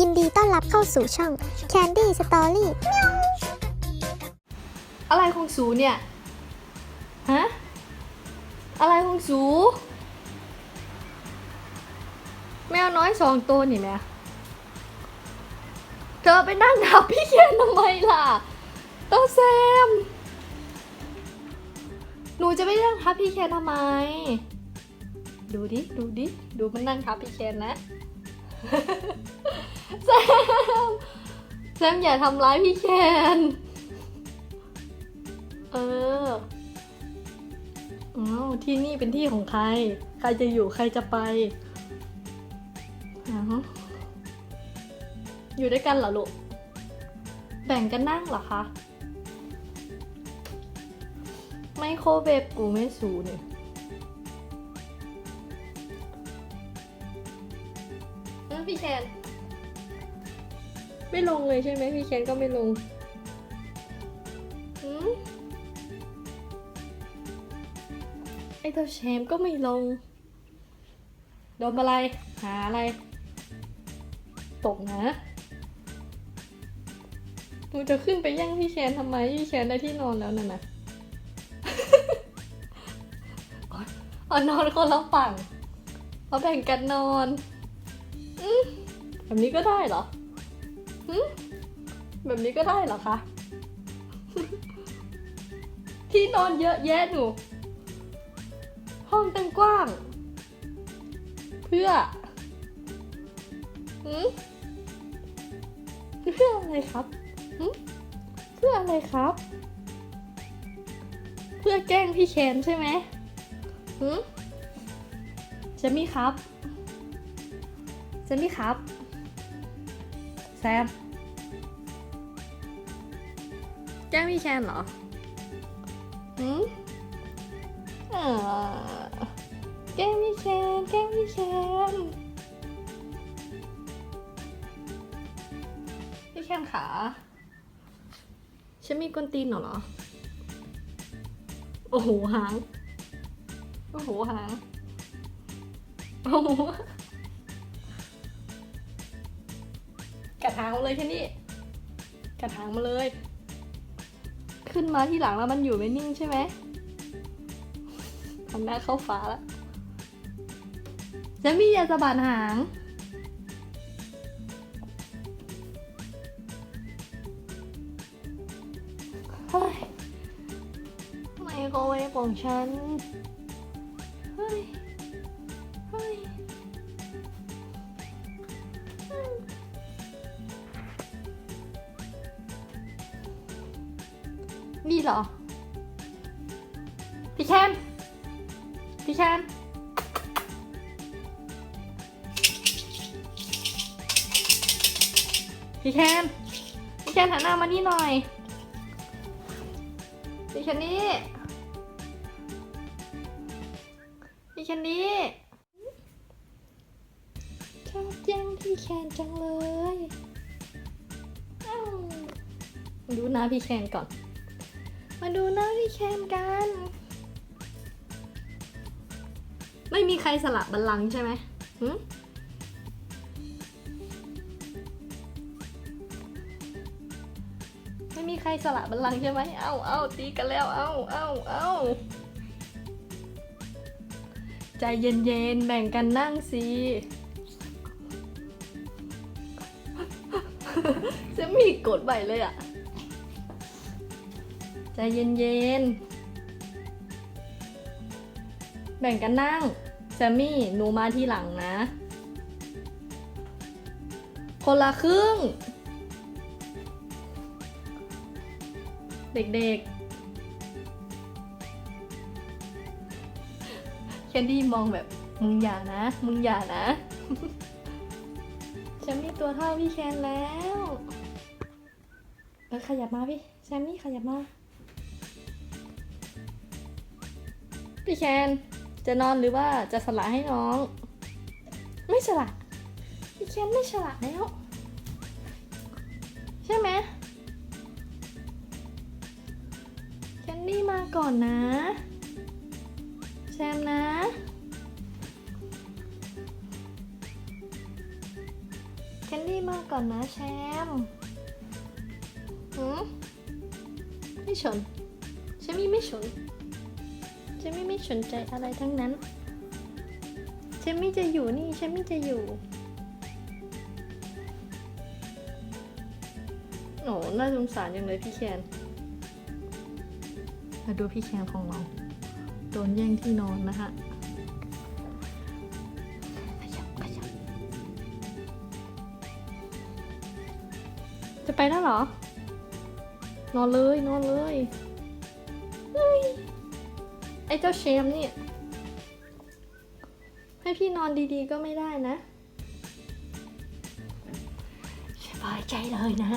ยินดีต้อนรับเข้าสู่ช่อง Candy Story อะไรของสูเนี่ย ฮะ อะไรของสู แมวน้อยสองตัวนี่แม่เธอไปนั่งทับพี่เคนทำไมล่ะต้าแซม หนูจะไปนั่งทับพี่เคนทำไม ดูดิ ดูดิ ดูมันนั่งทับพี่เคนนะ แซม แซมอย่าทำร้ายพี่เคน เอออ้าวที่นี่เป็นที่ของใคร ใครจะอยู่ใครจะไปอ้าวอยู่ด้วยกันเหรอลูก แบ่งกันนั่งเหรอคะ ไมโครเวฟกูไม่สูเนี่ยเออพี่แคน ไม่ลงเลยใช่ไหมพี่แคนก็ไม่ลงหืมไอตัวแชมป์ก็ไม่ลง โดนอะไร หาอะไร ตกนะหนูจะขึ้นไปแย่งพี่แคนทำไม พี่แคนได้ที่นอนแล้วน่ะนะอ๋อนอนคนละฝั่งเราแบ่งกันนอน อืมแบบนี้ก็ได้เหรอหืม แบบนี้ก็ได้เหรอคะ ที่นอนเยอะแยะหนู ห้องตั้งกว้าง เพื่อเพื่ออะไรครับเพื่ออะไรครับ เพื่อแกล้งพี่เคนใช่ไหมหืมเจมี่ครับเจมี่ครับ แซมแกล้งพี่เคนเหรอหืมอ่าแกล้งพี่แคนแกล้งพี่แคนพี่แคนขา ฉันมีกวนตีนเหรอ โอ้โหหาง โอ้โหหาง โอ้โห กระถางมาเลยแค่นี้ กระถางมาเลย ขึ้นมาที่หลังแล้วมันอยู่ไม่นิ่งใช่ไหมทำหน้าเข้าฟ้าแล้วจะมีอยาสะบัดหาง เฮ้ยไมโครเวฟของฉัน เฮ้ย เฮ้ย นี่เหรอ พี่แคนพี่แคนพี่แคนพี่แคนหันหน้ามานี่หน่อย พี่แคนนี่ พี่แคนนี่ชอบแย่งพี่แคนจังเลยอ้าวมาดูหน้าพี่แคนก่อน มาดูหน้าพี่แคนกัน ไม่มีใครสละบัลลังก์ใช่ไหมหึไม่มีใครสละบัลลังก์ใช่ไหม เอาเอาตีกันแล้ว เอาเอาเอาใจเย็นๆ แบ่งกันนั่งสิ จะมีกดใบเลยอะ ใจเย็นๆ แบ่งกันนั่งแซมมี่หนูมาที่หลังนะ คนละครึ่ง เด็กๆ แคนดี้มองแบบ มึงอย่านะ มึงอย่านะแซมมี่ตัวเท่าพี่แคนแล้วเออขยับมาพี่แซมมี่ขยับมา พี่แคนจะนอนหรือว่าจะสละให้น้อง ไม่สละพี่แคนไม่สละแล้ว ใช่ไหมแคนนี่มาก่อนนะ แซมนะแคคนดี้มาก่อนนะแชมหืมไม่สนแชมมี่ไม่สน แชมมี่ไม่สนใจอะไรทั้งนั้นแชมมี่จะอยู่นี่แชมมี่จะอยู่โอ้น่าสงสารยังเลยพี่แคนมาดูพี่แคนของเรา โดนแย่งที่นอนนะคะขยับขยับจะไปแล้วเหรอ นอนเลย นอนเลยเฮ้ยไอ้เจ้าเชมเนี่ย ให้พี่นอนดีๆก็ไม่ได้นะสบายใจเลยนะ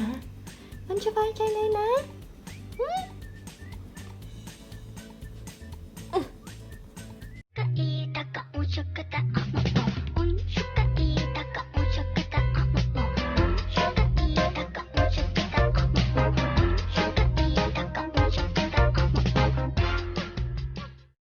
มันสบายใจเลยนะอืม